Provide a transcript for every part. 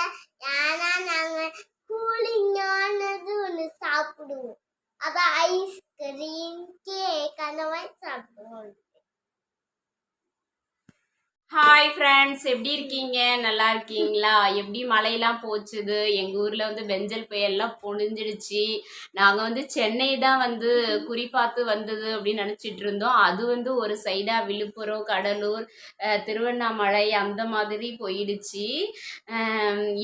that hi friends எப்படி இருக்கீங்க? நல்லா இருக்கீங்களா? எப்படி மழையெல்லாம் போச்சுது? எங்கள் ஊரில் வந்து பெஞ்சல் புயல்லாம் பொழிஞ்சிடுச்சு நாங்கள் வந்து சென்னை தான் வந்து குறிப்பாத்து வந்தது அப்படின்னு நினச்சிட்டு இருந்தோம். அது வந்து ஒரு சைடாக விழுப்புரம் கடலூர் திருவண்ணாமலை அந்த மாதிரி போயிடுச்சு.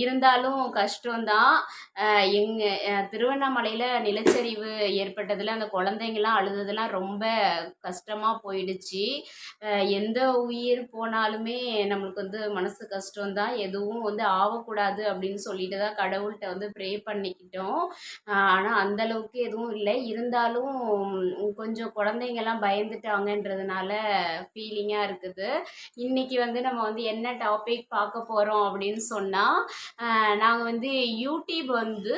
இருந்தாலும் கஷ்டம்தான் எங்கள் திருவண்ணாமலையில் நிலச்சரிவு ஏற்பட்டதில் அந்த குழந்தைங்கலாம் அழுததெல்லாம் ரொம்ப கஷ்டமாக போயிடுச்சு. எந்த உயிர் போனாலும் நம்மளுக்கு வந்து மனசு கஷ்டம்தான். எதுவும் வந்து ஆகக்கூடாது அப்படின்னு சொல்லிட்டு தான் கடவுள்கிட்ட வந்து ப்ரே பண்ணிக்கிட்டோம். ஆனால் அந்த அளவுக்கு எதுவும் இல்லை. இருந்தாலும் கொஞ்சம் குழந்தைங்கெல்லாம் பயந்துட்டாங்கன்றதுனால ஃபீலிங்காக இருக்குது. இன்னைக்கு வந்து நம்ம வந்து என்ன டாபிக் பார்க்க போகிறோம் அப்படின்னு சொன்னால் நாங்கள் வந்து யூடியூப் வந்து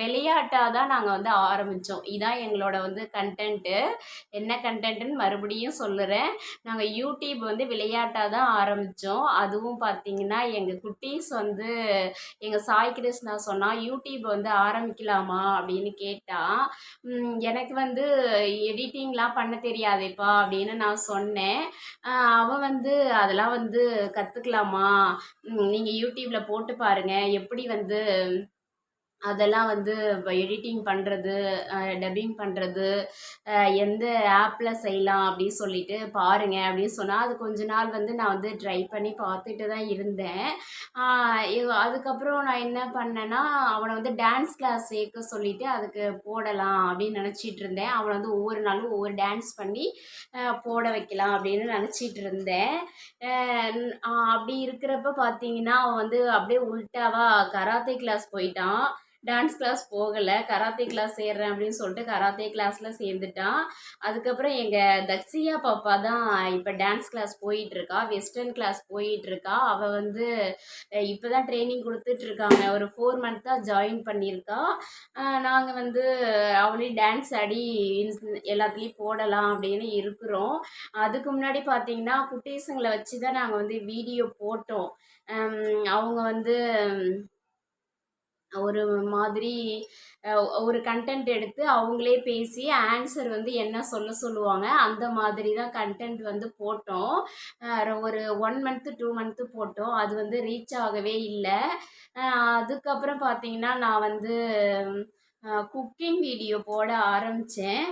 விளையாட்டாக தான் நாங்கள் வந்து ஆரம்பித்தோம் இதான் எங்களோட வந்து கண்டென்ட்டு என்ன கண்டென்ட்டுன்னு மறுபடியும் சொல்லுறேன். நாங்கள் யூடியூப் வந்து விளையாட்டாக தான் ஆரம்பித்தோம் அதுவும் பார்த்தீங்கன்னா எங்கள் குட்டீஸ் வந்து எங்கள் சாய் கிருஷ்ணா சொன்னால் யூடியூப் வந்து ஆரம்பிக்கலாமா? அப்படின்னு கேட்டால் எனக்கு வந்து எடிட்டிங்லாம் பண்ண தெரியாதேப்பா அப்படின்னு நான் சொன்னேன். அவன் வந்து அதெல்லாம் வந்து கற்றுக்கலாமா நீங்கள் யூடியூப்பில் போட்டு பாருங்கள் எப்படி வந்து அதெல்லாம் வந்து எடிட்டிங் பண்ணுறது டப்பிங் பண்ணுறது எந்த ஆப்பில் செய்யலாம் அப்படின்னு சொல்லிட்டு பாருங்கள் அப்படின்னு சொன்னால் அது கொஞ்ச நாள் வந்து நான் வந்து ட்ரை பண்ணி பார்த்துட்டு தான் இருந்தேன். அதுக்கப்புறம் நான் என்ன பண்ணேன்னா அவனை வந்து டான்ஸ் கிளாஸ் சேர்க்க சொல்லிட்டு அதுக்கு போடலாம் அப்படின்னு நினச்சிட்டு இருந்தேன். அவனை வந்து ஒவ்வொரு நாளும் ஒவ்வொரு டான்ஸ் பண்ணி போட வைக்கலாம் அப்படின்னு நினச்சிட்டு இருந்தேன். அப்படி இருக்கிறப்ப பார்த்தீங்கன்னா அவன் வந்து அப்படியே உல்ட்டாவா கராத்தே கிளாஸ் போயிட்டான். டான்ஸ் கிளாஸ் போகலை. கராத்தே கிளாஸ் சேர்றேன் அப்படின்னு சொல்லிட்டு கராத்தே கிளாஸில் சேர்ந்துட்டான். அதுக்கப்புறம் எங்கள் தக்ஷியா பாப்பா தான் இப்போ டான்ஸ் கிளாஸ் போயிட்டுருக்கா. வெஸ்டர்ன் கிளாஸ் போயிட்டுருக்கா. அவள் வந்து இப்போ தான் ட்ரைனிங் கொடுத்துட்ருக்காங்க ஒரு ஃபோர் மந்த் தான் ஜாயின் பண்ணியிருக்கா. நாங்கள் வந்து அவளையும் டான்ஸ் ஆடி எல்லாத்துலேயும் போடலாம் அப்படின்னு இருக்கிறோம். அதுக்கு முன்னாடி பார்த்தீங்கன்னா குட்டீஸுங்களை வச்சு தான் நாங்கள் வந்து வீடியோ போட்டோம். அவங்க வந்து ஒரு மாதிரி ஒரு கண்டென்ட் எடுத்து அவங்களே பேசி ஆன்சர் வந்து என்ன சொல்ல சொல்லுவாங்க அந்த மாதிரி தான் கண்டென்ட் வந்து போட்டோம். ஒரு ஒன் மந்த்து டூ மந்த்து போட்டோம். அது வந்து ரீச் ஆகவே இல்லை. அதுக்கப்புறம் பார்த்தீங்கன்னா நான் வந்து குக்கிங் வீடியோ போட ஆரம்பித்தேன்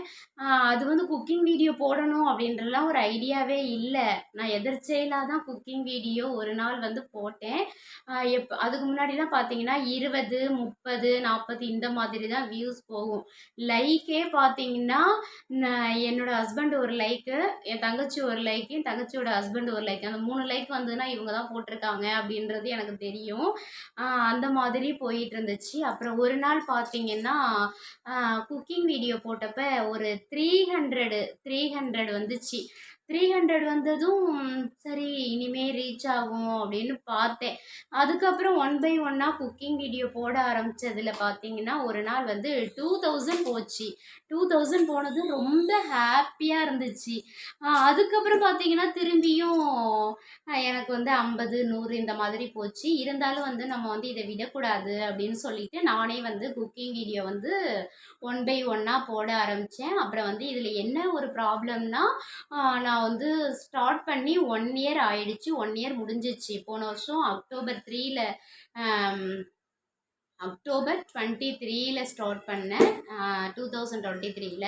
அது வந்து குக்கிங் வீடியோ போடணும் அப்படின்றலாம் ஒரு ஐடியாவே இல்லை. நான் எதிர்ச்செயலாக தான் குக்கிங் வீடியோ ஒரு நாள் வந்து போட்டேன். எப் அதுக்கு முன்னாடிலாம் பார்த்தீங்கன்னா இருபது முப்பது நாற்பது இந்த மாதிரி தான் வியூஸ் போகும். லைக்கே பார்த்தீங்கன்னா என்னோட ஹஸ்பண்ட் ஒரு லைக்கு என் தங்கச்சி ஒரு லைக்கு என் தங்கச்சியோட ஹஸ்பண்ட் ஒரு லைக் அந்த மூணு லைக் வந்ததுன்னா இவங்க தான் போட்டிருக்காங்க அப்படின்றது எனக்கு தெரியும். அந்த மாதிரி போயிட்டு இருந்துச்சு. அப்புறம் ஒரு நாள் பார்த்தீங்கன்னா குக்கிங் வீடியோ போட்டப்ப ஒரு த்ரீ ஹண்ட்ரடு த்ரீ ஹண்ட்ரட் வந்துச்சு. த்ரீ ஹண்ட்ரட் வந்ததும் சரி இனிமே ரீச் ஆகும் அப்படின்னு பார்த்தேன். அதுக்கப்புறம் ஒன் பை ஒன்னாக குக்கிங் வீடியோ போட ஆரம்பித்ததில் பார்த்தீங்கன்னா ஒரு நாள் வந்து டூ தௌசண்ட் போச்சு. டூ தௌசண்ட் போனது ரொம்ப ஹாப்பியாக இருந்துச்சு. அதுக்கப்புறம் பார்த்தீங்கன்னா திரும்பியும் எனக்கு வந்து ஐம்பது நூறு இந்த மாதிரி போச்சு. இருந்தாலும் வந்து நம்ம வந்து இதை விடக்கூடாது அப்படின்னு சொல்லிட்டு நானே வந்து குக்கிங் வீடியோ வந்து ஒன் பை ஒன்னாக போட ஆரம்பித்தேன் அப்புறம் வந்து இதில் என்ன ஒரு ப்ராப்ளம்னா நான் நான் வந்து ஸ்டார்ட் பண்ணி ஒன் இயர் ஆயிடுச்சு. ஒன் இயர் முடிஞ்சிச்சு போன வருஷம் அக்டோபர் த்ரீல அக்டோபர் டுவெண்ட்டி த்ரீல ஸ்டார்ட் பண்ணேன். டூ தௌசண்ட் டுவெண்ட்டி த்ரீல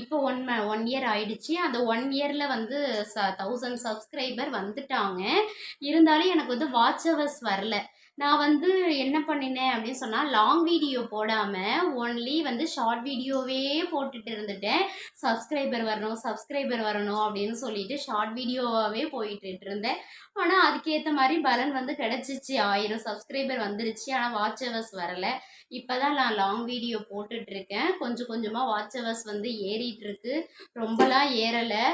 இப்போ ஒன் ஒன் இயர் ஆயிடுச்சு. அந்த ஒன் இயரில் வந்து ச தௌசண்ட் சப்ஸ்கிரைபர் வந்துட்டாங்க. இருந்தாலும் எனக்கு வந்து வாட்ச் ஹவர்ஸ் வரல. நான் வந்து என்ன பண்ணினேன் அப்படின்னு சொன்னால் லாங் வீடியோ போடாமல் ஒன்லி வந்து ஷார்ட் வீடியோவே போட்டுட்டு இருந்துட்டேன். சப்ஸ்கிரைபர் வரணும் சப்ஸ்கிரைபர் வரணும் அப்படின்னு சொல்லிட்டு ஷார்ட் வீடியோவாகவே போயிட்டு இருந்தேன். ஆனால் அதுக்கேற்ற மாதிரி பலன் வந்து கிடச்சிச்சு. ஆயிரம் சப்ஸ்கிரைபர் வந்துருச்சு. ஆனால் வாட்ச் ஹவர்ஸ் வரலை. இப்போ தான் நான் லாங் வீடியோ போட்டுட்ருக்கேன் கொஞ்சம் கொஞ்சமாக வாட்ச் ஹவர்ஸ் வந்து ஏறிட்டுருக்கு ரொம்பலாம் ஏறலை.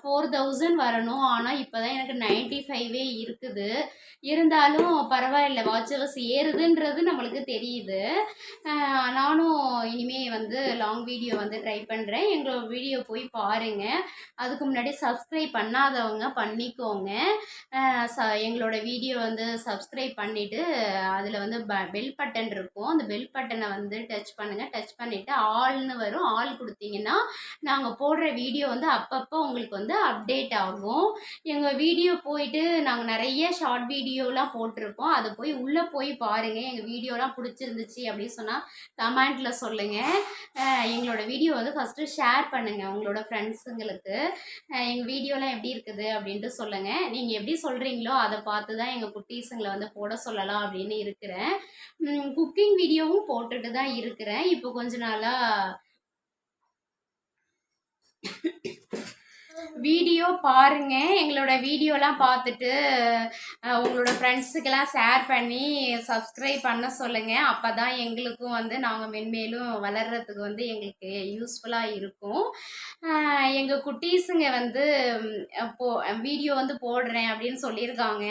ஃபோர் தௌசண்ட் வரணும். ஆனால் இப்போ தான் எனக்கு நைன்ட்டி ஃபைவே இருக்குது. இருந்தாலும் பரவாயில்ல வாட்ச் ஹவர்ஸ் ஏறுதுன்றது நம்மளுக்கு தெரியுது. நானும் இனிமேல் வந்து லாங் வீடியோ வந்து ட்ரை பண்ணுறேன் எங்களோட வீடியோ போய் பாருங்கள் அதுக்கு முன்னாடி சப்ஸ்கிரைப் பண்ணாதவங்க பண்ணிக்கோங்க. ச எங்களோட வீடியோ வந்து சப்ஸ்கிரைப் பண்ணிவிட்டு அதில் வந்து ப பெல் பட்டன் இருக்கும். அந்த பெல் பட்டனை வந்து டச் பண்ணுங்கள் டச் பண்ணிவிட்டு ஆல்னு வரும். ஆல் கொடுத்தீங்கன்னா நாங்கள் போடுற வீடியோ வந்து அப்பப்போ உங்களுக்கு வந்து அப்டேட் ஆகும். எங்கள் வீடியோ போயிட்டு நாங்கள் நிறைய ஷார்ட் வீடியோலாம் போட்டிருக்கோம். அதை போய் உள்ளே போய் பாருங்கள் எங்கள் வீடியோலாம் பிடிச்சிருந்துச்சு அப்படின்னு சொன்னால் கமெண்ட்டில் சொல்லுங்கள் எங்களோட வீடியோ வந்து ஃபஸ்ட்டு ஷேர் பண்ணுங்கள் உங்களோட ஃப்ரெண்ட்ஸுங்களுக்கு எங்கள் வீடியோலாம் எப்படி இருக்குது அப்படின்ட்டு சொல்லுங்கள் நீங்கள் எப்படி சொல்கிறீங்களோ அதை பார்த்து தான் எங்கள் குட்டீஸுங்களை வந்து போட சொல்லலாம் அப்படின்னு இருக்கிறேன். குக்கிங் வீடியோவும் போட்டுட்டு தான் இருக்கிறேன். இப்போ கொஞ்ச நாளாக வீடியோ பாருங்க. எங்களோட வீடியோலாம் பார்த்துட்டு உங்களோட ஃப்ரெண்ட்ஸுக்கெல்லாம் ஷேர் பண்ணி சப்ஸ்கிரைப் பண்ண சொல்லுங்கள் அப்போ தான் எங்களுக்கும் வந்து நாங்கள் மென்மேலும் வளர்கிறதுக்கு வந்து எங்களுக்கு யூஸ்ஃபுல்லாக இருக்கும். எங்கள் குட்டீஸுங்க வந்து போ வீடியோ வந்து போடுறேன் அப்படின்னு சொல்லியிருக்காங்க.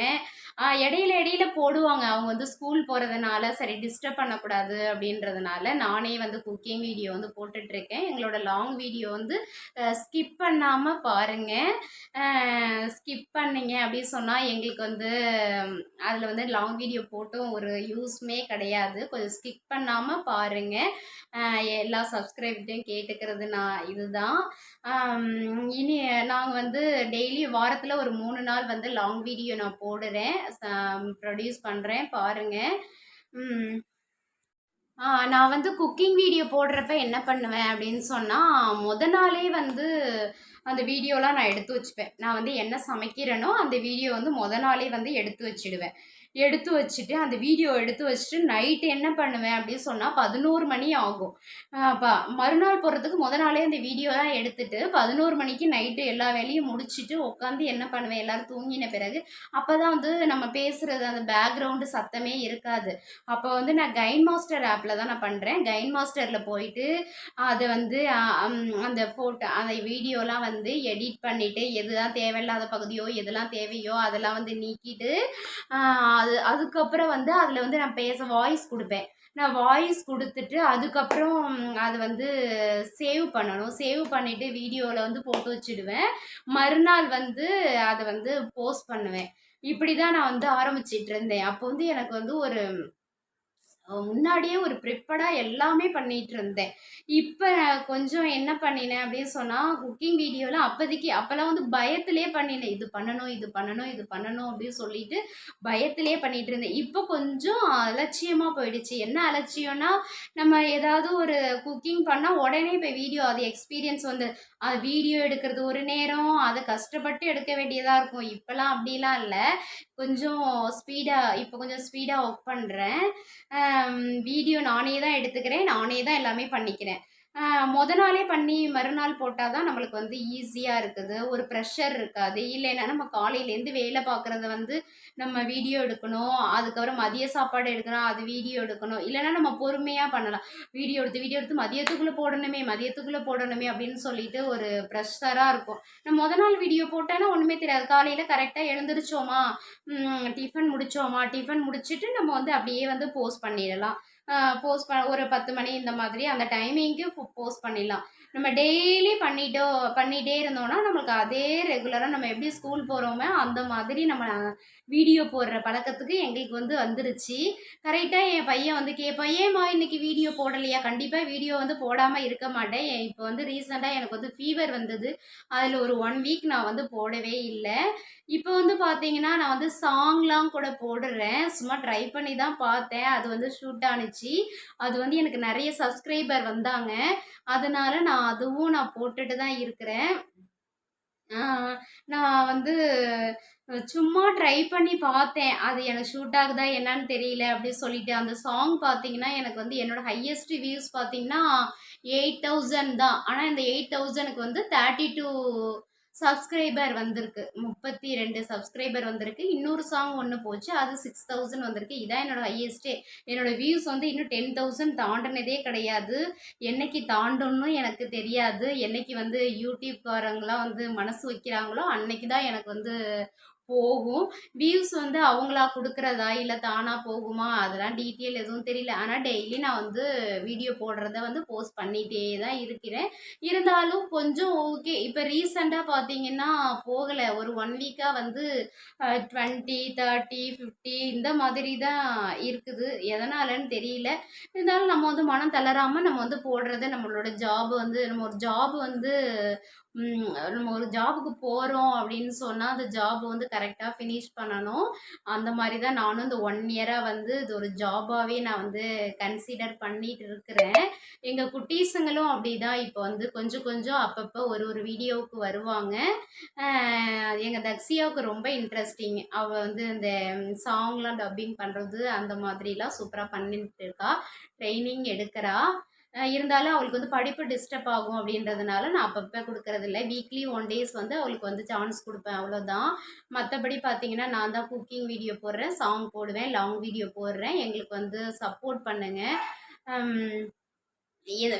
இடையில இடையில போடுவாங்க. அவங்க வந்து ஸ்கூல் போகிறதுனால சரி டிஸ்டர்ப் பண்ணக்கூடாது அப்படின்றதுனால நானே வந்து குக்கிங் வீடியோ வந்து போட்டுட்ருக்கேன் எங்களோட லாங் வீடியோ வந்து ஸ்கிப் பண்ணாமல் பா பாருங்கள் ஸ்கிப் பண்ணுங்க அப்படின்னு சொன்னால் எங்களுக்கு வந்து அதில் வந்து லாங் வீடியோ போட்டும் ஒரு யூஸ்மே கிடையாது. கொஞ்சம் ஸ்கிப் பண்ணாமல் பாருங்கள் எல்லா சப்ஸ்கிரைப்டையும் கேட்டுக்கிறது நான் இதுதான். இனி நாங்கள் வந்து டெய்லி வாரத்தில் ஒரு மூணு நாள் வந்து லாங் வீடியோ நான் போடுறேன். ப்ரொடியூஸ் பண்ணுறேன் பாருங்கள் நான் வந்து குக்கிங் வீடியோ போடுறப்ப என்ன பண்ணுவேன் அப்படின்னு சொன்னால் முத நாளே வந்து அந்த வீடியோலாம் நான் எடுத்து வச்சுப்பேன். நான் வந்து என்ன சமைக்கிறேனோ அந்த வீடியோ வந்து முத நாளே வந்து எடுத்து வச்சிடுவேன். எடுத்து வச்சுட்டு அந்த வீடியோ எடுத்து வச்சுட்டு நைட்டு என்ன பண்ணுவேன் அப்படின்னு சொன்னால் பதினோரு மணி ஆகும். அப்போ மறுநாள் போகிறதுக்கு முத நாளே அந்த வீடியோலாம் எடுத்துட்டு பதினோரு மணிக்கு நைட்டு எல்லா வேலையும் முடிச்சுட்டு உட்காந்து என்ன பண்ணுவேன் எல்லோரும் தூங்கின பிறகு அப்போ தான் வந்து நம்ம பேசுகிறது அந்த பேக்ரவுண்டு சத்தமே இருக்காது. அப்போ வந்து நான் கைன் மாஸ்டர் ஆப்பில் தான் நான் பண்ணுறேன் கைன் மாஸ்டரில் போயிட்டு அதை வந்து அந்த ஃபோட்டோ அந்த வீடியோலாம் வந்து எடிட் பண்ணிவிட்டு எதுதான் தேவையில்லாத பகுதியோ எதெல்லாம் தேவையோ அதெல்லாம் வந்து நீக்கிட்டு அது அதுக்கப்புறம் வந்து அதில் வந்து நான் பேச வாய்ஸ் கொடுப்பேன். நான் வாய்ஸ் கொடுத்துட்டு அதுக்கப்புறம் அது வந்து சேவ் பண்ணணும். சேவ் பண்ணிவிட்டு வீடியோவில் வந்து போட்டு வச்சிடுவேன். மறுநாள் வந்து அதை வந்து போஸ்ட் பண்ணுவேன். இப்படி தான் நான் வந்து ஆரம்பிச்சிட்டு இருந்தேன். அப்போ வந்து எனக்கு வந்து ஒரு முன்னாடியே ஒரு ப்ரிப்படாக எல்லாமே பண்ணிட்டு இருந்தேன். இப்போ கொஞ்சம் என்ன பண்ணினேன் அப்படின்னு சொன்னால் குக்கிங் வீடியோலாம் அப்போதைக்கு அப்போல்லாம் வந்து பயத்திலே பண்ணினேன். இது பண்ணணும் இது பண்ணணும் இது பண்ணணும் அப்படின்னு சொல்லிட்டு பயத்திலே பண்ணிட்டு இருந்தேன். இப்போ கொஞ்சம் அலட்சியமாக போயிடுச்சு. என்ன அலட்சியம்னா நம்ம ஏதாவது ஒரு குக்கிங் பண்ணால் உடனே இப்போ வீடியோ அது எக்ஸ்பீரியன்ஸ் வந்து அது வீடியோ எடுக்கிறது ஒரு நேரம் அதை கஷ்டப்பட்டு எடுக்க வேண்டியதாக இருக்கும். இப்போலாம் அப்படிலாம் இல்லை. கொஞ்சம் ஸ்பீடாக இப்போ கொஞ்சம் ஸ்பீடாக ஒர்க் பண்ணுறேன் வீடியோ நானே தான் எடுத்துக்கிறேன் நானே தான் எல்லாமே பண்ணிக்கிறேன். முத நாளே பண்ணி மறுநாள் போட்டால் தான் நம்மளுக்கு வந்து ஈஸியாக இருக்குது. ஒரு ப்ரெஷர் இருக்காது. இல்லைன்னா நம்ம காலையிலேருந்து வேலை பார்க்குறத வந்து நம்ம வீடியோ எடுக்கணும். அதுக்கப்புறம் மதிய சாப்பாடு எடுக்கணும். அது வீடியோ எடுக்கணும். இல்லைன்னா நம்ம பொறுமையாக பண்ணலாம். வீடியோ எடுத்து வீடியோ எடுத்து மதியத்துக்குள்ளே போடணுமே மதியத்துக்குள்ளே போடணுமே அப்படின்னு சொல்லிட்டு ஒரு ப்ரெஷராக இருக்கும். நம்ம முத நாள் வீடியோ போட்டோன்னா ஒன்றுமே தெரியாது. காலையில் கரெக்டாக எழுந்திரிச்சோமா? டிஃபன் முடிச்சோமா? டிஃபன் முடிச்சுட்டு நம்ம வந்து அப்படியே வந்து போஸ்ட் பண்ணிடலாம். போஸ்ட் பண்ண ஒரு பத்து மணி இந்த மாதிரி அந்த டைமிங்க்கு போஸ்ட் பண்ணிடலாம். நம்ம டெய்லி பண்ணிட்டோ பண்ணிகிட்டே இருந்தோம்னா நம்மளுக்கு அதே ரெகுலராக நம்ம எப்படி ஸ்கூல் போகிறோமோ அந்த மாதிரி நம்ம வீடியோ போடுற பழக்கத்துக்கு எங்களுக்கு வந்து வந்துருச்சு. கரெக்டாக என் பையன் வந்து கேட்பான் ஏம்மா இன்றைக்கி வீடியோ போடலையா? கண்டிப்பாக வீடியோ வந்து போடாமல் இருக்க மாட்டேன். இப்போ வந்து ரீசெண்டாக எனக்கு வந்து ஃபீவர் வந்தது. அதில் ஒரு ஒன் வீக் நான் வந்து போடவே இல்லை. இப்போ வந்து பார்த்தீங்கன்னா நான் வந்து சாங்லாம் கூட போடுறேன். சும்மா ட்ரை பண்ணி தான் பார்த்தேன். அது வந்து ஷூட் ஆணுச்சு அது வந்து எனக்கு நிறைய சப்ஸ்கிரைபர் வந்தாங்க. அதனால நான் அதுவும் நான் போட்டுட்டு தான் இருக்கிறேன். நான் வந்து சும்மா ட்ரை பண்ணி பார்த்தேன். அது எனக்கு ஷூட் ஆகுதா என்னன்னு தெரியல அப்படின்னு சொல்லிட்டு அந்த சாங் பார்த்தீங்கன்னா எனக்கு வந்து என்னோட ஹையஸ்ட் வியூஸ் பார்த்தீங்கன்னா எயிட் தௌசண்ட் தான். ஆனால் இந்த எயிட் தௌசண்ட்க்கு வந்து தேர்ட்டி டூ சப்ஸ்கிரைபர் வந்திருக்கு. முப்பத்தி ரெண்டு சப்ஸ்கிரைபர் வந்திருக்கு. இன்னொரு சாங் ஒன்று போச்சு. அது சிக்ஸ் தௌசண்ட் வந்திருக்கு. இதான் என்னோட ஹையஸ்ட்டே என்னோட வியூஸ் வந்து இன்னும் டென் தௌசண்ட் தாண்டினதே கிடையாது. என்னைக்கு தாண்டணும்னு எனக்கு தெரியாது. என்னைக்கு வந்து யூடியூப்காரங்களாம் வந்து மனசு வைக்கிறாங்களோ அன்னைக்கு தான் எனக்கு வந்து போகும். வியூஸ் வந்து அவங்களா கொடுக்குறதா? இல்லை தானாக போகுமா? அதெல்லாம் டீட்டெயில் எதுவும் தெரியல. ஆனால் டெய்லி நான் வந்து வீடியோ போடுறத வந்து போஸ்ட் பண்ணிகிட்டே தான் இருக்கிறேன். இருந்தாலும் கொஞ்சம் ஓகே இப்போ ரீசெண்டாக பார்த்தீங்கன்னா போகலை. ஒரு ஒன் வீக்காக வந்து டுவெண்ட்டி தேர்ட்டி ஃபிஃப்டி இந்த மாதிரி தான் இருக்குது. எதனாலன்னு தெரியல. இருந்தாலும் நம்ம வந்து மனம் தளராமல் நம்ம வந்து போடுறது நம்மளோட ஜாப் வந்து நம்ம ஒரு ஜாப் வந்து நம்ம ஒரு ஜாபுக்கு போகிறோம் அப்படின்னு சொன்னால் அந்த ஜாப் வந்து கரெக்டாக ஃபினிஷ் பண்ணணும். அந்த மாதிரி தான் நானும் இந்த ஒன் இயராக வந்து இது ஒரு ஜாபாகவே நான் வந்து கன்சிடர் பண்ணிட்டு இருக்கிறேன். எங்கள் குட்டீஸுங்களும் அப்படி தான் இப்போ வந்து கொஞ்சம் கொஞ்சம் அப்பப்போ ஒரு ஒரு வீடியோவுக்கு வருவாங்க. எங்கள் தக்ஸியாவுக்கு ரொம்ப இன்ட்ரெஸ்டிங் அவள் வந்து இந்த சாங்லாம் டப்பிங் பண்ணுறது அந்த மாதிரிலாம் சூப்பராக பண்ணிட்டு இருக்கா. ட்ரைனிங் எடுக்கிறா. இருந்தாலும் அவளுக்கு வந்து படிப்பு டிஸ்டர்ப் ஆகும் அப்படின்றதுனால நான் அப்பப்போ கொடுக்கறதில்ல. வீக்லி ஒன் டேஸ் வந்து அவளுக்கு வந்து சான்ஸ் கொடுப்பேன். அவ்வளோதான் மற்றபடி பார்த்தீங்கன்னா நான் தான் குக்கிங் வீடியோ போடுறேன் சாங் போடுவேன் லாங் வீடியோ போடுறேன். எங்களுக்கு வந்து சப்போர்ட் பண்ணுங்கள்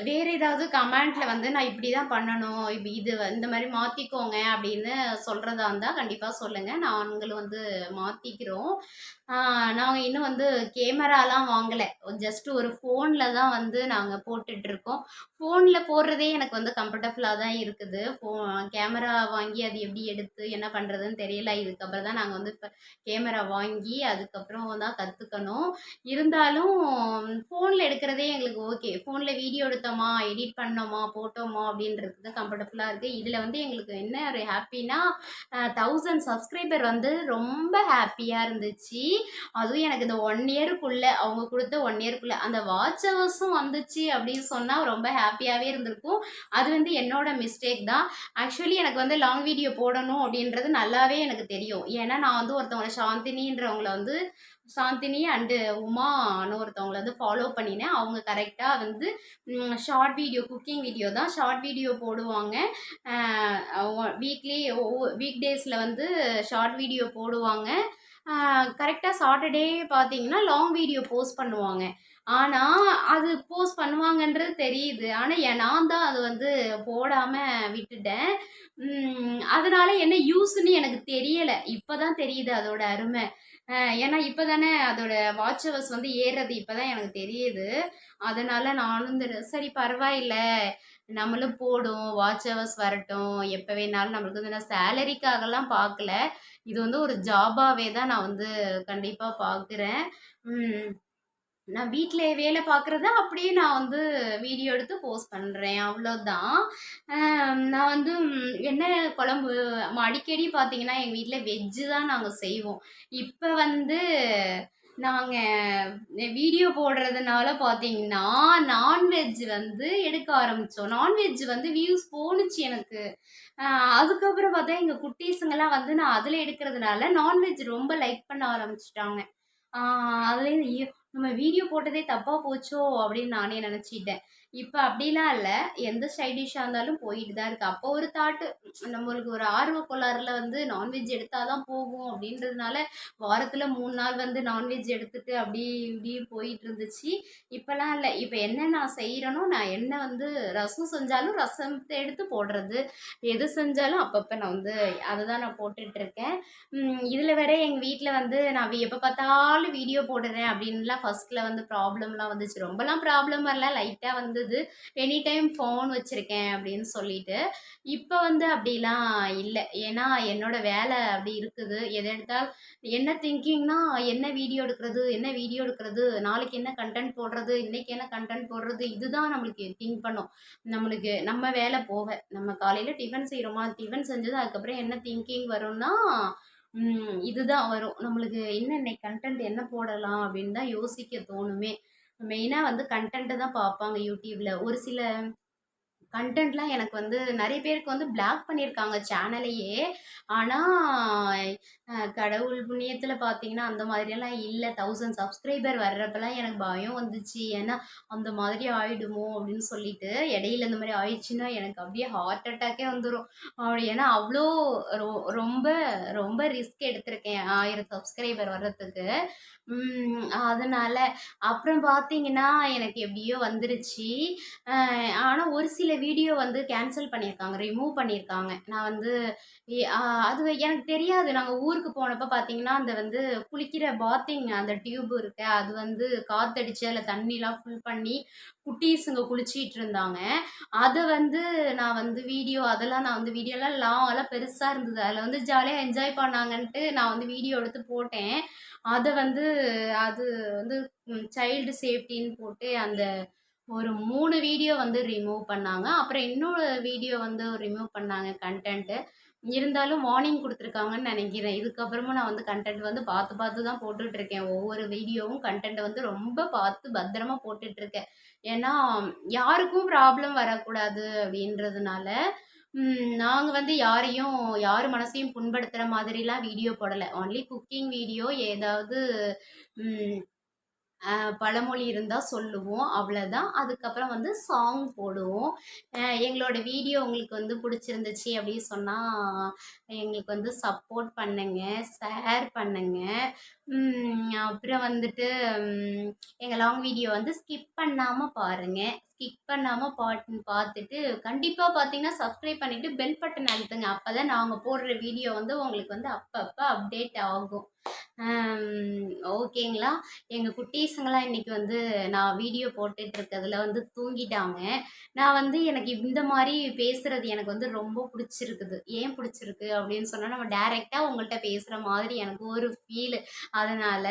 வேற ஏதாவது கமெண்ட்ல வந்து நான் இப்படி தான் பண்ணணும். இப்படி இது வ- இந்த மாதிரி மாற்றிக்கோங்க அப்படின்னு சொல்கிறதா இருந்தால் கண்டிப்பாக சொல்லுங்கள் நாங்களும் வந்து மாற்றிக்கிறோம் நாங்கள் இன்னும் வந்து கேமராலாம் வாங்கலை. ஜஸ்ட் ஒரு ஃபோனில் தான் வந்து நாங்கள் போட்டுட்ருக்கோம் ஃபோனில் போடுறதே எனக்கு வந்து கம்ஃபர்டபுளாக தான் இருக்குது. ஃபோ கேமரா வாங்கி அது எப்படி எடுத்து என்ன பண்ணுறதுன்னு தெரியல. இதுக்கப்புறம் தான் நாங்கள் வந்து இப்போ கேமரா வாங்கி அதுக்கப்புறம் தான் கற்றுக்கணும் இருந்தாலும் ஃபோனில் எடுக்கிறதே எங்களுக்கு ஓகே ஃபோனில் வீடியோ எடுத்தோமா எடிட் பண்ணோமா போட்டோமா அப்படின்றது கம்ஃபர்டபுளாக இருக்குது இதில் வந்து எங்களுக்கு என்ன ஒரு ஹாப்பினா தௌசண்ட் சப்ஸ்கிரைபர் வந்து ரொம்ப ஹாப்பியாக இருந்துச்சு. அதுவும் எனக்கு இந்த ஒன் இயருக்குள்ளே அவங்க கொடுத்த ஒன் இயருக்குள்ளே அந்த வாட்ச் ஹவர்ஸும் வந்துச்சு அப்படின்னு சொன்னால் ரொம்ப ஹாப்பி ஹாப்பியாகவே இருந்திருக்கும். அது வந்து என்னோட மிஸ்டேக் தான். ஆக்சுவலி எனக்கு வந்து லாங் வீடியோ போடணும் அப்படின்றது நல்லாவே எனக்கு தெரியும். ஏன்னா நான் வந்து ஒருத்தவங்களை சாந்தினின்றவங்கள வந்து சாந்தினி அண்டு உமான்னு ஒருத்தவங்கள வந்து ஃபாலோ பண்ணினேன். அவங்க கரெக்டாக வந்து ஷார்ட் வீடியோ குக்கிங் வீடியோ தான் ஷார்ட் வீடியோ போடுவாங்க. வீக்லி வீக் டேஸில் வந்து ஷார்ட் வீடியோ போடுவாங்க. கரெக்டாக சாட்டர்டே பார்த்தீங்கன்னா லாங் வீடியோ போஸ்ட் பண்ணுவாங்க. ஆனால் அது போஸ்ட் பண்ணுவாங்கன்றது தெரியுது. ஆனால் நான் தான் அது வந்து போடாமல் விட்டுட்டேன். அதனால என்ன யூஸ்ன்னு எனக்கு தெரியலை. இப்போ தான் தெரியுது அதோட அருமை. ஏன்னா இப்போ தானே அதோட வாட்ச் ஹவர்ஸ் வந்து ஏறுறது இப்போ தான் எனக்கு தெரியுது. அதனால நானும் சரி பரவாயில்ல. நம்மளும் போடும் வாட்ச் ஹவர்ஸ் வரட்டும் எப்போ வேணாலும் நம்மளுக்கு வந்து நான் சேலரிக்காகலாம் பார்க்கல இது வந்து ஒரு ஜாபாகவே தான் நான் வந்து கண்டிப்பாக பார்க்குறேன் நான் வீட்டில் வேலை பார்க்குறத அப்படியே நான் வந்து வீடியோ எடுத்து போஸ்ட் பண்ணுறேன் அவ்வளோதான் நான் வந்து என்ன குழம்பு அடிக்கடி பார்த்தீங்கன்னா எங்கள் வீட்டில் வெஜ்ஜு தான் நாங்கள் செய்வோம். இப்போ வந்து நாங்கள் வீடியோ போடுறதுனால பார்த்தீங்கன்னா நான்வெஜ் வந்து எடுக்க ஆரம்பித்தோம் நான்வெஜ் வந்து வியூஸ் போணுச்சு எனக்கு. அதுக்கப்புறம் பார்த்தா எங்கள் குட்டீஸுங்கெல்லாம் வந்து நான் அதில் எடுக்கிறதுனால நான்வெஜ் ரொம்ப லைக் பண்ண ஆரம்பிச்சிட்டாங்க. அதுலேயும் நம்ம வீடியோ போட்டதே தப்பாக போச்சோ அப்படின்னு நானே நினச்சிட்டேன். இப்போ அப்படிலாம் இல்லை. எந்த சைட் டிஷ்ஷாக இருந்தாலும் போயிட்டு தான் இருக்குது அப்போ ஒரு தாட்டு நம்மளுக்கு ஒரு ஆர்வ கோளாறுல வந்து நான்வெஜ் எடுத்தால் தான் போகும் அப்படின்றதுனால வாரத்தில் மூணு நாள் வந்து நான்வெஜ் எடுத்துட்டு அப்படி இப்படி போயிட்டு இருந்துச்சு. இப்போலாம் இல்லை. இப்போ என்ன நான் செய்கிறேனோ நான் என்ன வந்து ரசம் செஞ்சாலும் ரசத்தை எடுத்து போடுறது. எது செஞ்சாலும் அப்பப்போ நான் வந்து அதை தான் நான் போட்டுட்ருக்கேன் இதில் வேற எங்கள் வீட்டில் வந்து நான் எப்போ பார்த்தாலும் வீடியோ போடுறேன் அப்படின்லாம் ஃபஸ்ட்டில் வந்து ப்ராப்ளம்லாம் வந்துச்சு. ரொம்பலாம் ப்ராப்ளம் வரல. லைட்டாக வந்து இருந்தது எனி டைம் ஃபோன் வச்சுருக்கேன் அப்படின்னு சொல்லிட்டு. இப்போ வந்து அப்படிலாம் இல்லை. ஏன்னா என்னோட வேலை அப்படி இருக்குது. எதை எடுத்தால் என்ன திங்கிங்னா என்ன வீடியோ எடுக்கிறது என்ன வீடியோ எடுக்கிறது நாளைக்கு என்ன கண்டென்ட் போடுறது இன்றைக்கி என்ன கண்டென்ட் போடுறது இதுதான் நம்மளுக்கு திங்க் பண்ணும். நம்மளுக்கு நம்ம வேலை போக. நம்ம காலையில் டிஃபன் செய்கிறோமா டிஃபன் செஞ்சது அதுக்கப்புறம் என்ன திங்கிங் வரும்னா இதுதான் வரும். நம்மளுக்கு என்ன இன்னைக்கு கண்டென்ட் என்ன போடலாம் அப்படின்னு தான் யோசிக்க தோணுமே. மெயினாக வந்து கண்டென்ட்டை தான் பார்ப்பாங்க யூடியூப்பில் ஒரு சில கண்டென்ட்லாம் எனக்கு வந்து நிறைய பேருக்கு வந்து பிளாக் பண்ணியிருக்காங்க சேனலையே ஆனால் கடவுள் புண்ணியத்தில் பார்த்தீங்கன்னா அந்த மாதிரியெல்லாம் இல்லை. தௌசண்ட் சப்ஸ்கிரைபர் வர்றப்பெல்லாம் எனக்கு பயம் வந்துச்சு. ஏன்னா அந்த மாதிரி ஆயிடுமோ அப்படின்னு சொல்லிட்டு இடையில இந்த மாதிரி ஆயிடுச்சுன்னா எனக்கு அப்படியே ஹார்ட் அட்டாக்கே வந்துடும் அப்படி ஏன்னா அவ்வளோ ரொ- ரொம்ப ரொம்ப ரிஸ்க் எடுத்திருக்கேன் ஆயிரம் சப்ஸ்கிரைபர் வர்றதுக்கு. உம், அதனால. அப்புறம் பார்த்தீங்கன்னா எனக்கு எப்படியோ வந்துருச்சு. ஆனால் ஒரு சில வீடியோ வந்து கேன்சல் பண்ணியிருக்காங்க ரிமூவ் பண்ணியிருக்காங்க. நான் வந்து ஏ- ஆ, அது எனக்கு தெரியாது. நாங்கள் ஊருக்கு போனப்போ பார்த்தீங்கன்னா அந்த வந்து குளிக்கிற பாத்திங் அந்த டியூப் இருக்கு. அது வந்து காத்தடிச்சு அதில் தண்ணிலாம் ஃபுல் பண்ணி குட்டீஸுங்க குளிச்சிட்டு இருந்தாங்க. அதை வந்து நான் வந்து வீடியோ அதெல்லாம் நான் வந்து வீடியோலாம் லாங்கெல்லாம் பெருசாக இருந்தது. அதில் வந்து ஜாலியாக என்ஜாய் பண்ணாங்கன்ட்டு நான் வந்து வீடியோ எடுத்து போட்டேன். அதை வந்து அது வந்து சைல்டு சேஃப்டின்னு போட்டு அந்த ஒரு மூணு வீடியோ வந்து ரிமூவ் பண்ணாங்க. அப்புறம் இன்னொரு வீடியோ வந்து ரிமூவ் பண்ணாங்க கண்டென்ட்டு இருந்தாலும் வார்னிங் கொடுத்துருக்காங்கன்னு நினைக்கிறேன். இதுக்கப்புறமும் நான் வந்து கண்டென்ட் வந்து பார்த்து பார்த்து தான் போட்டுட்ருக்கேன். ஒவ்வொரு வீடியோவும் கண்டென்ட் வந்து ரொம்ப பார்த்து பத்திரமா போட்டுட்ருக்கேன். ஏன்னா யாருக்கும் ப்ராப்ளம் வரக்கூடாது அப்படின்றதுனால நாங்கள் வந்து யாரையும் யார் மனசையும் புண்படுத்துகிற மாதிரிலாம் வீடியோ போடலை. ஒன்லி குக்கிங் வீடியோ ஏதாவது ம், பழமொழி இருந்தால் சொல்லுவோம். அவ்வளோதான் அதுக்கப்புறம் வந்து சாங் போடுவோம். எங்களோட வீடியோ உங்களுக்கு வந்து பிடிச்சிருந்துச்சு அப்படின்னு சொன்னால் எங்களுக்கு வந்து சப்போர்ட் பண்ணுங்க ஷேர் பண்ணுங்க. அப்புறம் வந்துட்டு எங்கள் லாங் வீடியோ வந்து ஸ்கிப் பண்ணாமல் பாருங்கள் ஸ்கிப் பண்ணாமல் பாட்டு பார்த்துட்டு கண்டிப்பாக பார்த்தீங்கன்னா சப்ஸ்கிரைப் பண்ணிவிட்டு பெல் பட்டன் அழுத்துங்க. அப்போ தான் நாங்கள் போடுற வீடியோ வந்து உங்களுக்கு வந்து அப்பப்போ அப்டேட் ஆகும். ஓகேங்களா? எங்கள் குட்டீஸுங்களாம் இன்றைக்கி வந்து நான் வீடியோ போட்டுட்டு இருக்கிறதுல வந்து தூங்கிட்டாங்க. நான் வந்து எனக்கு இந்த மாதிரி பேசுகிறது எனக்கு வந்து ரொம்ப பிடிச்சிருக்குது. ஏன் பிடிச்சிருக்கு அப்படின்னு சொன்னால் நம்ம டேரெக்டாக உங்கள்கிட்ட பேசுகிற மாதிரி எனக்கு ஒரு ஃபீலு அதனால்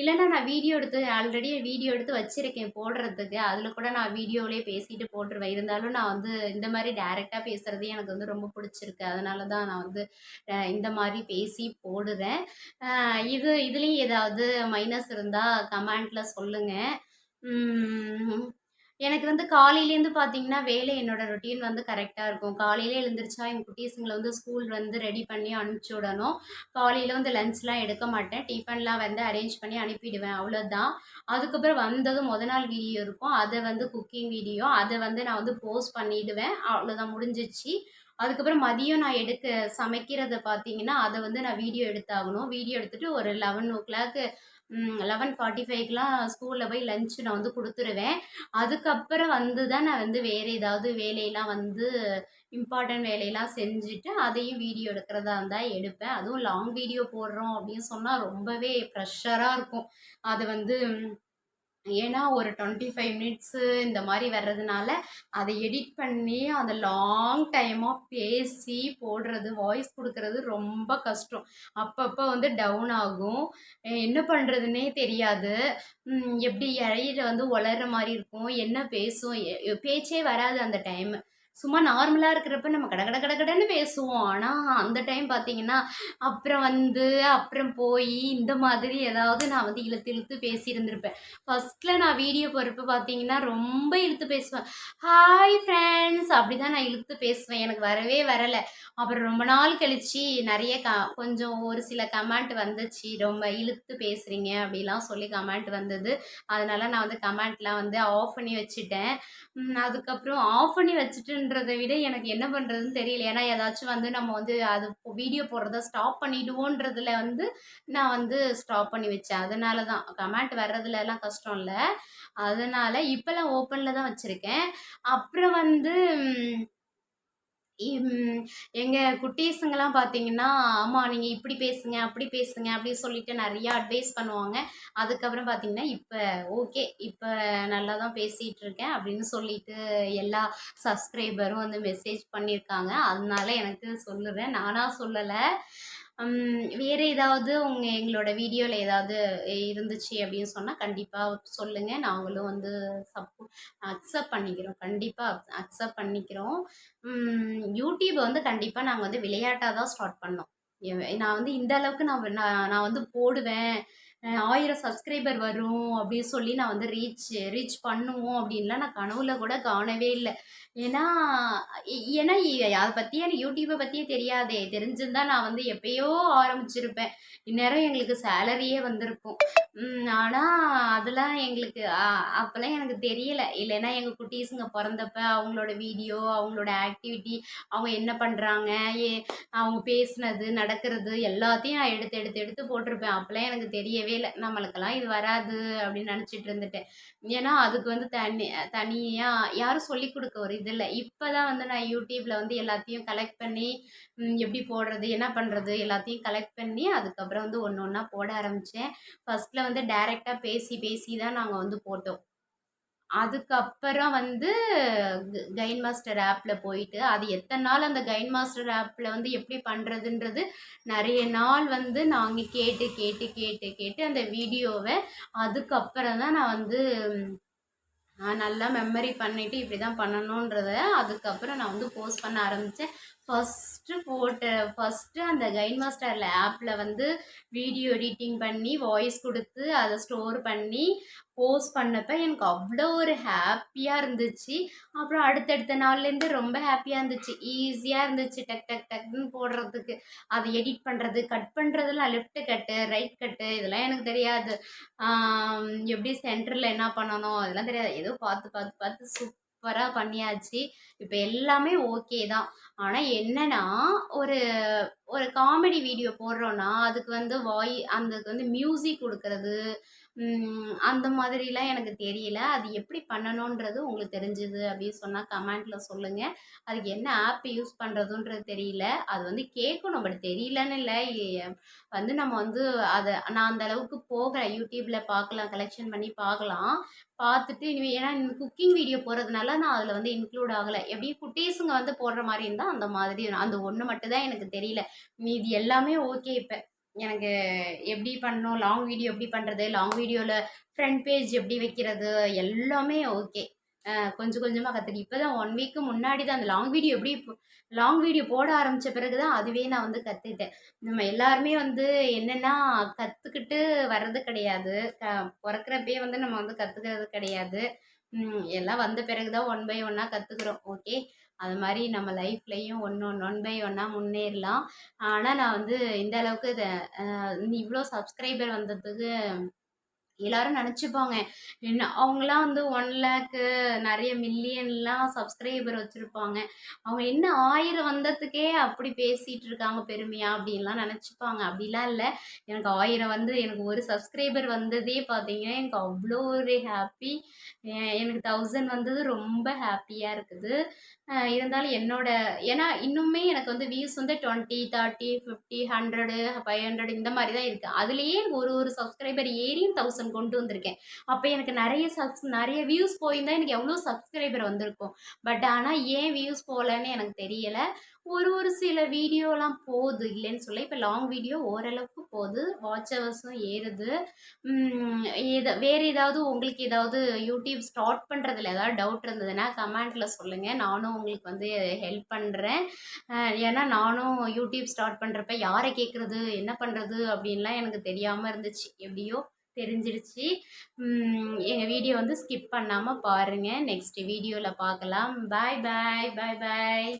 இல்லைன்னா நான் வீடியோ எடுத்து ஆல்ரெடி வீடியோ எடுத்து வச்சுருக்கேன் போடுறதுக்கு. அதில் கூட நான் வீடியோவிலே பேசிட்டு போட்டுருவேன். இருந்தாலும் நான் வந்து இந்த மாதிரி டைரெக்டாக பேசுகிறதே எனக்கு வந்து ரொம்ப பிடிச்சிருக்கு. அதனால தான் நான் வந்து இந்த மாதிரி பேசி போடுறேன். இது இதுலேயும் ஏதாவது மைனஸ் இருந்தால் கமெண்டில் சொல்லுங்கள் எனக்கு வந்து காலையிலேருந்து பார்த்தீங்கன்னா வேலை என்னோட ரொட்டீன் வந்து கரெக்டாக இருக்கும். காலையில எழுந்திரிச்சா எங்கள் குட்டீஸுங்களை வந்து ஸ்கூல் வந்து ரெடி பண்ணி அனுப்பிச்சி விடணும். காலையில் வந்து லஞ்ச்லாம் எடுக்க மாட்டேன். டிஃபன்லாம் வந்து அரேஞ்ச் பண்ணி அனுப்பிடுவேன். அவ்வளோதான் அதுக்கப்புறம் வந்ததும் முத நாள் வீடியோ இருக்கும். அதை வந்து குக்கிங் வீடியோ அதை வந்து நான் வந்து போஸ்ட் பண்ணிடுவேன். அவ்வளோதான் முடிஞ்சிச்சு அதுக்கப்புறம் மதியம் நான் எடுக்க சமைக்கிறத பார்த்தீங்கன்னா அதை வந்து நான் வீடியோ எடுத்தாகணும். வீடியோ எடுத்துகிட்டு ஒரு லெவன் ஓ கிளாக்கு லெவன் ஃபார்ட்டி ஃபைவ்க்கெலாம் ஸ்கூலில் போய் லஞ்ச் நான் வந்து கொடுத்துருவேன். அதுக்கப்புறம் வந்து தான் நான் வந்து வேறு ஏதாவது வேலையெல்லாம் வந்து இம்பார்ட்டன்ட் வேலையெல்லாம் செஞ்சுட்டு அதையும் வீடியோ எடுக்கிறதா இருந்தால் எடுப்பேன். அதுவும் லாங் வீடியோ போடுறோம் அப்படின்னு சொன்னால் ரொம்பவே ப்ரெஷராக இருக்கும். அது வந்து ஏன்னா ஒரு டுவெண்ட்டி ஃபைவ் மினிட்ஸு இந்த மாதிரி வர்றதுனால அதை எடிட் பண்ணி அந்த லாங் டைமாக பேசி போடுறது வாய்ஸ் கொடுக்கறது ரொம்ப கஷ்டம். அப்பப்போ வந்து டவுன் ஆகும். என்ன பண்ணுறதுனே தெரியாது. எப்படி இழையில வந்து உளர்ற மாதிரி இருக்கும் என்ன பேசும் பேச்சே வராது அந்த டைமு சும்மா நார்மலாக இருக்கிறப்ப நம்ம கட கட கட கடன்னு பேசுவோம். ஆனால் அந்த டைம் பார்த்தீங்கன்னா அப்புறம் வந்து அப்புறம் போய் இந்த மாதிரி ஏதாவது நான் வந்து இழுத்து இழுத்து பேசியிருந்திருப்பேன். ஃபஸ்ட்டில் நான் வீடியோ போடுறப்ப பார்த்தீங்கன்னா ரொம்ப இழுத்து பேசுவேன். ஹாய் ஃப்ரெண்ட்ஸ் அப்படி தான் நான் இழுத்து பேசுவேன். எனக்கு வரவே வரலை. அப்புறம் ரொம்ப நாள் கழிச்சு நிறைய க கொஞ்சம் ஒரு சில கமெண்ட் வந்துச்சு. ரொம்ப இழுத்து பேசுகிறீங்க அப்படிலாம் சொல்லி கமெண்ட் வந்தது. அதனால நான் வந்து கமெண்ட்லாம் வந்து ஆஃப் பண்ணி வச்சுட்டேன். அதுக்கப்புறம் ஆஃப் பண்ணி வச்சுட்டு பண்ணுறதை விட எனக்கு என்ன பண்ணுறதுன்னு தெரியல. ஏன்னா ஏதாச்சும் வந்து நம்ம வந்து அது வீடியோ போடுறத ஸ்டாப் பண்ணிடுவோன்றதுல வந்து நான் வந்து ஸ்டாப் பண்ணி வச்சேன். அதனால தான் கமெண்ட் வர்றதுல எல்லாம் கஷ்டம் இல்லை. அதனால இப்போல்லாம் ஓப்பனில் தான் வச்சுருக்கேன். அப்புறம் வந்து எங்கள் குட்டீஸுங்கெல்லாம் பார்த்தீங்கன்னா ஆமா நீங்க இப்படி பேசுங்க அப்படி பேசுங்க அப்படின்னு சொல்லிட்டு நிறைய அட்வைஸ் பண்ணுவாங்க. அதுக்கப்புறம் பார்த்தீங்கன்னா இப்போ ஓகே இப்போ நல்லா தான் பேசிட்டு இருக்கேன் அப்படின்னு சொல்லிட்டு எல்லா சப்ஸ்கிரைபரும் வந்து மெசேஜ் பண்ணியிருக்காங்க அதனால எனக்கு சொல்லுறேன். நானா சொல்லலை. வேறு ஏதாவது உங்கள் எங்களோட வீடியோவில் ஏதாவது இருந்துச்சு அப்படின்னு சொன்னால் கண்டிப்பாக சொல்லுங்கள் நாங்களும் வந்து சப்போ அக்செப்ட் பண்ணிக்கிறோம். கண்டிப்பாக அக்செப்ட் பண்ணிக்கிறோம். யூடியூப் வந்து கண்டிப்பாக நாங்கள் வந்து விளையாட்டாக தான் ஸ்டார்ட் பண்ணோம். நான் வந்து இந்த அளவுக்கு நான் நான் வந்து போடுவேன். ஆயிரம் சப்ஸ்கிரைபர் வரும் அப்படின்னு சொல்லி நான் வந்து ரீச் ரீச் பண்ணுவோம் அப்படின்லாம் நான் கனவுல கூட காணவே இல்லை. ஏன்னா ஏன்னா அதை பற்றி எனக்கு யூடியூப்பை பற்றியே தெரியாதே. தெரிஞ்சிருந்தா நான் வந்து எப்பயோ ஆரம்பிச்சிருப்பேன். இந்நேரம் எங்களுக்கு சேலரியே வந்திருக்கும். ஆனால் அதெல்லாம் எங்களுக்கு அப்போல்லாம் எனக்கு தெரியலை. இல்லைன்னா எங்கள் குட்டீஸுங்க பிறந்தப்ப அவங்களோட வீடியோ அவங்களோட ஆக்டிவிட்டி அவங்க என்ன பண்ணுறாங்க ஏ அவங்க பேசுனது நடக்கிறது எல்லாத்தையும் நான் எடுத்து எடுத்து எடுத்து போட்டிருப்பேன். அப்போல்லாம் எனக்கு தெரியவே இல்லை நம்மளுக்கெல்லாம் இது வராது அப்படின்னு நினச்சிட்டு இருந்துட்டேன். ஏன்னா அதுக்கு வந்து தனி தனியாக யாரும் சொல்லி கொடுக்க ஒரு இது இல்லை. இப்போ தான் வந்து நான் யூடியூப்பில் வந்து எல்லாத்தையும் கலெக்ட் பண்ணி எப்படி போடுறது என்ன பண்ணுறது எல்லாத்தையும் கலெக்ட் பண்ணி அதுக்கப்புறம் வந்து ஒன்று ஒன்றா போட ஆரம்பித்தேன் ஃபஸ்ட்டில் வந்து டைரெக்டாக பேசி பேசி தான் நாங்கள் வந்து போட்டோம். அதுக்கப்புறம் வந்து க- கைன் மாஸ்டர் ஆப்பில் போயிட்டு அது எத்தனை நாள் அந்த கைன் மாஸ்டர் ஆப்பில் வந்து எப்படி பண்ணுறதுன்றது நிறைய நாள் வந்து நாங்கள் கேட்டு கேட்டு கேட்டு கேட்டு அந்த வீடியோவை அதுக்கப்புறம் தான் நான் வந்து நான் நல்லா மெமரி பண்ணிவிட்டு இப்படி தான் பண்ணணுன்றத அதுக்கப்புறம் நான் வந்து போஸ்ட் பண்ண ஆரம்பித்தேன் ஃபஸ்ட்டு போட்ட ஃபஸ்ட்டு அந்த கைன் மாஸ்டரில் ஆப்பில் வந்து வீடியோ எடிட்டிங் பண்ணி வாய்ஸ் கொடுத்து அதை ஸ்டோர் பண்ணி போஸ்ட் பண்ணப்போ எனக்கு அவ்வளோ ஒரு ஹாப்பியாக இருந்துச்சு. அப்புறம் அடுத்தடுத்த நாள்லேருந்து ரொம்ப ஹாப்பியாக இருந்துச்சு. ஈஸியாக இருந்துச்சு. டக் டக் டக்னு போடுறதுக்கு. அதை எடிட் பண்ணுறது கட் பண்ணுறதுலாம் லெஃப்ட்டு கட்டு ரைட் கட்டு இதெல்லாம் எனக்கு தெரியாது. எப்படி சென்டரில் என்ன பண்ணணும்? அதெல்லாம் தெரியாது. ஏதோ பார்த்து பார்த்து பார்த்து சூப்பராக பண்ணியாச்சு. இப்போ எல்லாமே ஓகே தான். ஆனால் என்னன்னா ஒரு ஒரு காமெடி வீடியோ போடுறோன்னா அதுக்கு வந்து வாய் அதுக்கு வந்து மியூசிக் கொடுக்கறது அந்த மாதிரிலாம் எனக்கு தெரியல. அது எப்படி பண்ணணுன்றது உங்களுக்கு தெரிஞ்சுது அப்படின்னு சொன்னால் கமெண்ட்டில் சொல்லுங்கள் அதுக்கு என்ன ஆப் யூஸ் பண்ணுறதுன்றது தெரியல. அது வந்து கேட்கணும் பட் தெரியலன்னு இல்லை. வந்து நம்ம வந்து அதை நான் அந்த அளவுக்கு போகிறேன் யூடியூப்பில் பார்க்கலாம் கலெக்ஷன் பண்ணி பார்க்கலாம். பார்த்துட்டு இனிமேல் ஏன்னா குக்கிங் வீடியோ போகிறதுனால நான் அதில் வந்து இன்க்ளூட் ஆகலை. எப்படி குட்டீஸுங்க வந்து போடுற மாதிரி இருந்தால் அந்த மாதிரி அந்த ஒன்று மட்டும் தான் எனக்கு தெரியல. மீதி எல்லாமே ஓகே இப்போ. எனக்கு எப்படி பண்ணணும்? லாங் வீடியோ எப்படி பண்ணுறது லாங் வீடியோவில் ஃப்ரண்ட் பேஜ் எப்படி வைக்கிறது? எல்லாமே ஓகே கொஞ்சம் கொஞ்சமாக கற்றுக்கிட்டு இப்போ தான் ஒன் வீக்கு முன்னாடி தான் அந்த லாங் வீடியோ எப்படி லாங் வீடியோ போட ஆரம்பித்த பிறகு தான் அதுவே நான் வந்து கற்றுக்கிட்டேன் நம்ம எல்லாருமே வந்து என்னென்னா கற்றுக்கிட்டு வர்றது கிடையாது. க பிறக்கிறப்பே வந்து நம்ம வந்து கற்றுக்கிறது கிடையாது. எல்லாம் வந்த பிறகு தான் ஒன் பை ஒன்னாக கற்றுக்குறோம் ஓகே அது மாதிரி நம்ம லைஃப்லையும் ஒன்று ஒன்று ஒன் பை ஒன்னாக முன்னேறலாம். ஆனால் நான் வந்து இந்த அளவுக்கு இதை இவ்வளோ சப்ஸ்கிரைபர் வந்ததுக்கு எல்லாரும் நினச்சிப்பாங்க. என்ன அவங்களாம் வந்து ஒன் லேக்கு நிறைய மில்லியன்லாம் சப்ஸ்கிரைபர் வச்சுருப்பாங்க. அவங்க என்ன ஆயிரம் வந்ததுக்கே அப்படி பேசிகிட்டு இருக்காங்க பெருமையா அப்படின்லாம் நினச்சிப்பாங்க. அப்படிலாம் இல்லை. எனக்கு ஆயிரம் வந்து எனக்கு ஒரு சப்ஸ்கிரைபர் வந்ததே பார்த்தீங்கன்னா எனக்கு அவ்வளோ ஒரு ஹாப்பி எனக்கு தௌசண்ட் வந்தது ரொம்ப ஹாப்பியாக இருக்குது. இருந்தாலும் என்னோட ஏன்னா இன்னுமே எனக்கு வந்து வியூஸ் வந்து twenty thirty fifty hundred five hundred இந்த மாதிரி தான் இருக்குது அதுலேயே ஒரு ஒரு சப்ஸ்கிரைபர் ஏறியும் தௌசண்ட் கொண்டு வந்திருக்கேன். அப்போ எனக்கு நிறைய சப்ஸ் நிறைய வியூஸ் போயிருந்தா எனக்கு எவ்வளோ சப்ஸ்கிரைபர் வந்திருக்கும். பட் ஆனால் ஏன் வியூஸ் போகலன்னு எனக்கு தெரியலை. ஒரு ஒரு சில வீடியோலாம் போகுது. இல்லைன்னு சொல்ல இப்போ லாங் வீடியோ ஓரளவுக்கு போகுது. வாட்ச் ஹவர்ஸும் ஏறுது. எதை வேறு ஏதாவது உங்களுக்கு ஏதாவது யூடியூப் ஸ்டார்ட் பண்ணுறதுல ஏதாவது டவுட் இருந்ததுன்னா கமெண்ட்டில் சொல்லுங்கள் நானும் உங்களுக்கு வந்து ஹெல்ப் பண்ணுறேன் ஏன்னா நானும் யூடியூப் ஸ்டார்ட் பண்ணுறப்ப யாரை கேட்குறது என்ன பண்ணுறது அப்படின்லாம் எனக்கு தெரியாமல் இருந்துச்சு. எப்படியோ தெரிஞ்சிடுச்சு. எங்கள் வீடியோ வந்து ஸ்கிப் பண்ணாமல் பாருங்கள் நெக்ஸ்ட் வீடியோவில் பார்க்கலாம் பாய் பாய் பாய் பாய்